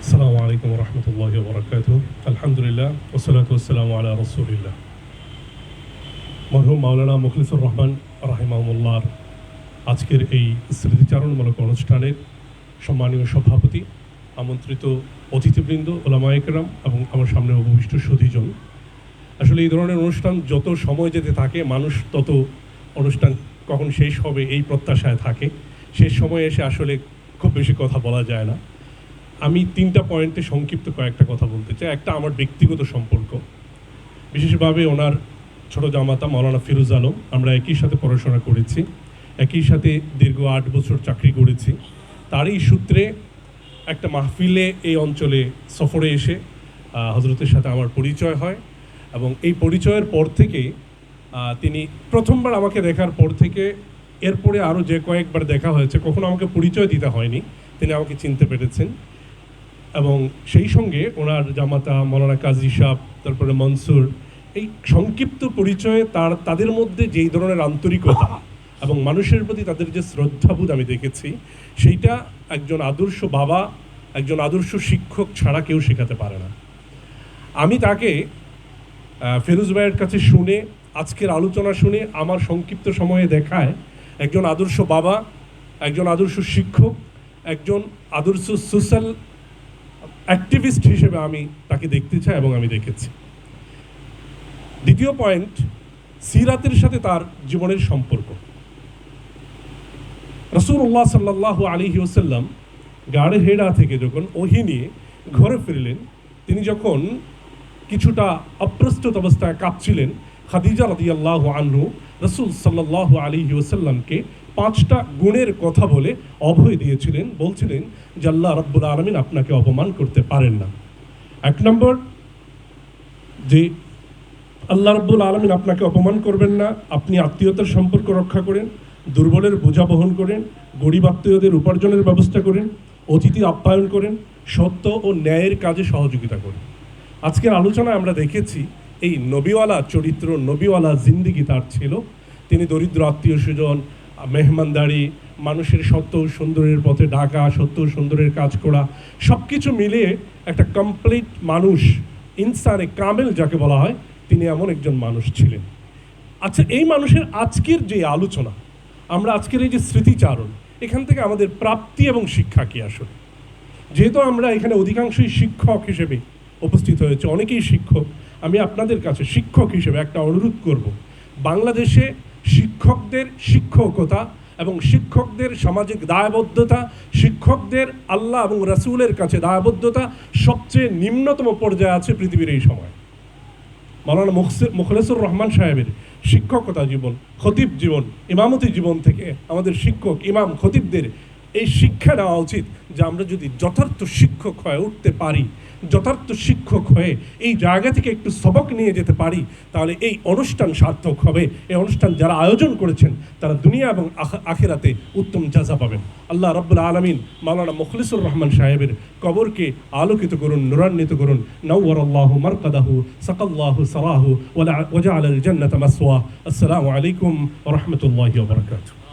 আসসালামু আলাইকুম রহমতুল্লাহ বরকাত আলহামদুলিল্লাহ ওসলাত ওসালাম আলা রসুলিল্লাহ মরহুম মাওলানা মুখলিসুর রহমান রাহিমাউল্লাহর আজকের এই স্মৃতিচারণমূলক অনুষ্ঠানের সম্মানীয় সভাপতি, আমন্ত্রিত অতিথিবৃন্দ ওলামায়করাম এবং আমার সামনে অবশিষ্ট সুধীজন আসলে এই ধরনের অনুষ্ঠান যত সময় যেতে থাকে, মানুষ তত অনুষ্ঠান কখন শেষ হবে এই প্রত্যাশায় থাকে। শেষ সময়ে এসে আসলে খুব বেশি কথা বলা যায় না। আমি তিনটা পয়েন্টে সংক্ষিপ্ত কয়েকটা কথা বলতে চাই। একটা আমার ব্যক্তিগত সম্পর্ক। বিশেষভাবে ওনার ছোট জামাতা মৌলানা ফিরোজ আলম। আমরা একই সাথে পড়াশোনা করেছি। একই সাথে দীর্ঘ আট বছর চাকরি করেছি। তারই সূত্রে একটা মাহফিলে এই অঞ্চলে সফরে এসে হজরতের সাথে আমার পরিচয় হয় এবং এই পরিচয়ের পর থেকে তিনি প্রথমবার আমাকে দেখার পর থেকে এরপরে আরও যে কয়েকবার দেখা হয়েছে, কখনো আমাকে পরিচয় দিতে হয়নি, তিনি আমাকে চিনতে পেরেছেন। এবং সেই সঙ্গে ওনার জামাতা মৌলানা কাজী সাহ, তারপরে মনসুর, এই সংক্ষিপ্ত পরিচয়ে তার, তাদের মধ্যে যেই ধরনের আন্তরিকতা এবং মানুষের প্রতি তাদের যে শ্রদ্ধাবোধ আমি দেখেছি, সেইটা একজন আদর্শ বাবা, একজন আদর্শ শিক্ষক ছাড়া কেউ শেখাতে পারে না। আমি তাকে ফেরুজ ভাইয়ের কাছে শুনে, আজকের আলোচনা শুনে, আমার সংক্ষিপ্ত সময়ে দেখায় একজন আদর্শ বাবা, একজন আদর্শ শিক্ষক, একজন আদর্শ সোশ্যাল অ্যাক্টিভিস্ট হিসেবে আমি তাকে দেখতে চাই এবং আমি দেখেছি। দ্বিতীয় পয়েন্ট, সিরাতের সাথে তার জীবনের সম্পর্ক। রসুল্লাহ সাল্লাহ আলী ওসাল্লাম গাড়ে হেডা থেকে যখন ওহি নিয়ে ঘরে ফিরলেন, তিনি যখন কিছুটা অপ্রস্তুত অবস্থায় কাঁপছিলেন, খাদিজা রাদিয়াল্লাহু আনহু রসুল সাল্লাহ আলী ওসাল্লামকে পাঁচটা গুণের কথা বলে অভয় দিয়েছিলেন, বলছিলেন যে আল্লাহ রব্বুল আলমিন আপনাকে অপমান করতে পারেন না। এক নম্বর, যে আল্লাহ রব্বুল আলমিন আপনাকে অপমান করবেন না, আপনি আত্মীয়তার সম্পর্ক রক্ষা করেন, দুর্বলের বোঝা বহন করেন, গরিব আত্মীয়দের উপার্জনের ব্যবস্থা করেন, অতিথি আপ্যায়ন করেন, সত্য ও ন্যায়ের কাজে সহযোগিতা করেন। আজকের আলোচনায় আমরা দেখেছি এই নবীওয়ালা চরিত্র, নবীওয়ালা জিন্দিগি তার ছিল। তিনি দরিদ্র আত্মীয় স্বজন মেহমানদারি, মানুষের সত্য সুন্দরের পথে ডাকা সত্য সুন্দরের কাজ করা সব কিছু মিলিয়ে একটা কমপ্লিট মানুষ ইনসানে কামেল যাকে বলা হয়, তিনি এমন একজন মানুষ ছিলেন। আচ্ছা এই মানুষের আজকের যে আলোচনা, আমরা আজকের এই যে স্মৃতিচারণ, এখান থেকে আমাদের প্রাপ্তি এবং শিক্ষা কি আসলে? যেহেতু আমরা এখানে অধিকাংশই শিক্ষক হিসেবে উপস্থিত হয়েছে, অনেকেই শিক্ষক আমি আপনাদের কাছে শিক্ষক হিসেবে একটা অনুরোধ করব। বাংলাদেশে শিক্ষকদের শিক্ষকতা এবং শিক্ষকদের সামাজিক দায়বদ্ধতা, শিক্ষকদের আল্লাহ এবং রাসূলের কাছে দায়বদ্ধতা সবচেয়ে নিম্নতম পর্যায়ে আছে পৃথিবীর এই সময়। মুখসে- মুখলেসুর রহমান সাহেবের শিক্ষকতা জীবন, খতিব জীবন, ইমামতি জীবন থেকে আমাদের শিক্ষক, ইমাম খতিবদের এই শিক্ষা নেওয়া উচিত যে আমরা যদি যথার্থ শিক্ষক হয়ে উঠতে পারি যথার্থ শিক্ষক হয়ে এই জায়গা থেকে একটু সবক নিয়ে যেতে পারি, তাহলে এই অনুষ্ঠান সার্থক হবে। এই অনুষ্ঠান যারা আয়োজন করেছেন, তারা দুনিয়া এবং আখ- আখিরাতে উত্তম জাজা পাবেন। আল্লাহ রব্বুল আলমিন মাওলানা মুখলিসুর রহমান সাহেবের কবরকে আলোকিত করুন, নুরান্বিত করুন। নওয়ার আল্লাহ মারকাদাহু, সাকাল্লাহু সারাহু ওয়াজা আল জান্নাত মাসওয়া। আসসালামু আলাইকুম রাহমাতুল্লাহি ওয়া বারাকাতুহু।